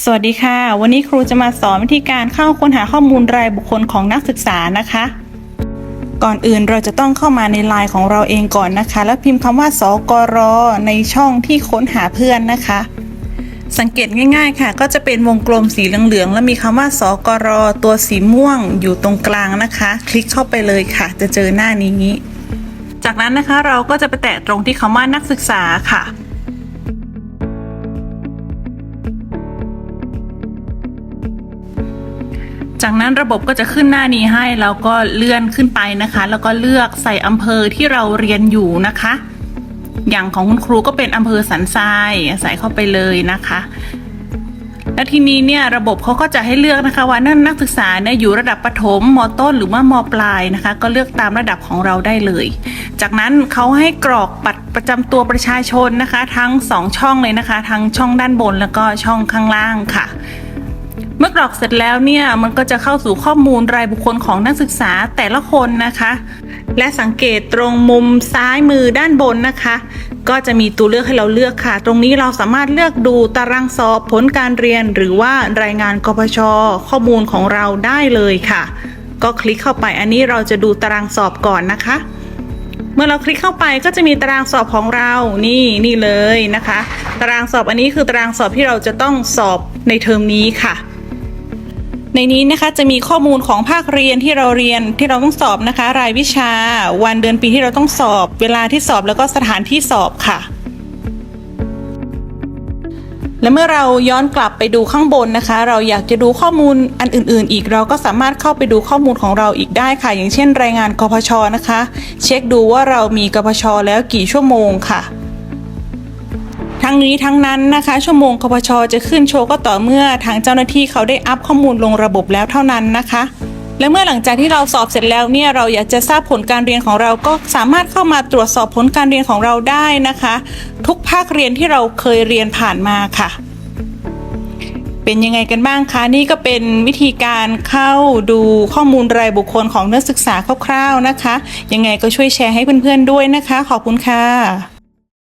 สวัสดีค่ะ วันนี้ครูจะมาสอนวิธีการเข้าค้นหาข้อมูลรายบุคคลของนักศึกษานะคะ ก่อนอื่นเราจะต้องเข้ามาในไลน์ของเราเองก่อนนะคะ แล้วพิมพ์คำว่าสกรในช่องที่ค้นหาเพื่อนนะคะ สังเกตง่าย ๆ ค่ะ ก็จะเป็นวงกลมสีเหลืองๆแล้วมีคำว่าสกรตัวสีม่วงอยู่ตรงกลางนะคะ คลิกเข้าไปเลยค่ะ จะเจอหน้านี้ จากนั้นนะคะเราก็จะไปแตะตรงที่คำว่านักศึกษาค่ะ จากนั้นระบบก็จะขึ้นหน้านี้ให้แล้วก็เลื่อนขึ้นไปนะคะ แล้วก็เลือกใส่อำเภอที่เราเรียนอยู่นะคะ อย่างของคุณครูก็เป็นอำเภอสันทรายใส่เข้าไปเลยนะคะแล้วทีนี้เนี่ยระบบเขาก็จะให้เลือกนะคะว่านั่นนักศึกษาเนี่ยอยู่ระดับประถมมต้นหรือว่ามปลายนะคะ ก็เลือกตามระดับของเราได้เลย จากนั้นเขาให้กรอกบัตรประจำตัวประชาชนนะคะ ทั้งสองช่องเลยนะคะ ทั้งช่องด้านบนแล้วก็ช่องข้างล่างค่ะ มื่อกรอกเสร็จแล้วเนี่ยมันก็จะเข้าสู่ข้อมูลรายบุคคลของนักศึกษาแต่ละคนนะคะ และสังเกตตรงมุมซ้ายมือด้านบนนะคะ ก็จะมีตัวเลือกให้เราเลือกค่ะ ตรงนี้เราสามารถเลือกดูตารางสอบผลการเรียน หรือว่ารายงานกพช ข้อมูลของเราได้เลยค่ะ ก็คลิกเข้าไปอันนี้เราจะดูตารางสอบก่อนนะคะ เมื่อเราคลิกเข้าไปก็จะมีตารางสอบของเรานี่นี่เลยนะคะ ตารางสอบอันนี้คือตารางสอบที่เราจะต้องสอบในเทอมนี้ค่ะ ในนี้นะคะจะมีข้อมูลของภาคเรียนที่เราเรียนที่เราต้องสอบนะคะ รายวิชา วันเดือนปีที่เราต้องสอบ เวลาที่สอบแล้วก็สถานที่สอบค่ะ และเมื่อเราย้อนกลับไปดูข้างบนนะคะ เราอยากจะดูข้อมูลอันอื่น ๆ อีกเราก็สามารถเข้าไปดูข้อมูลของเราอีกได้ค่ะ อย่างเช่น รายงานกพชนะคะ เช็คดูว่าเรามีกพชแล้วกี่ชั่วโมงค่ะ ทั้งนี้ทั้งนั้นนะคะ ชั่วโมงคพชจะขึ้นโชว์ก็ต่อเมื่อทางเจ้าหน้าที่เขาได้อัพข้อมูลลงระบบแล้วเท่านั้นนะคะ และเมื่อหลังจากที่เราสอบเสร็จแล้วเนี่ยเราอยากจะทราบผลการเรียนของเราก็สามารถเข้ามาตรวจสอบผลการเรียนของเราได้นะคะ ทุกภาคเรียนที่เราเคยเรียนผ่านมาค่ะเป็นยังไงกันบ้างคะนี่ก็เป็นวิธีการเข้าดูข้อมูลรายบุคคลของนักศึกษาคร่าวๆนะคะ ยังไงก็ช่วยแชร์ให้เพื่อนๆด้วยนะคะ ขอบคุณค่ะ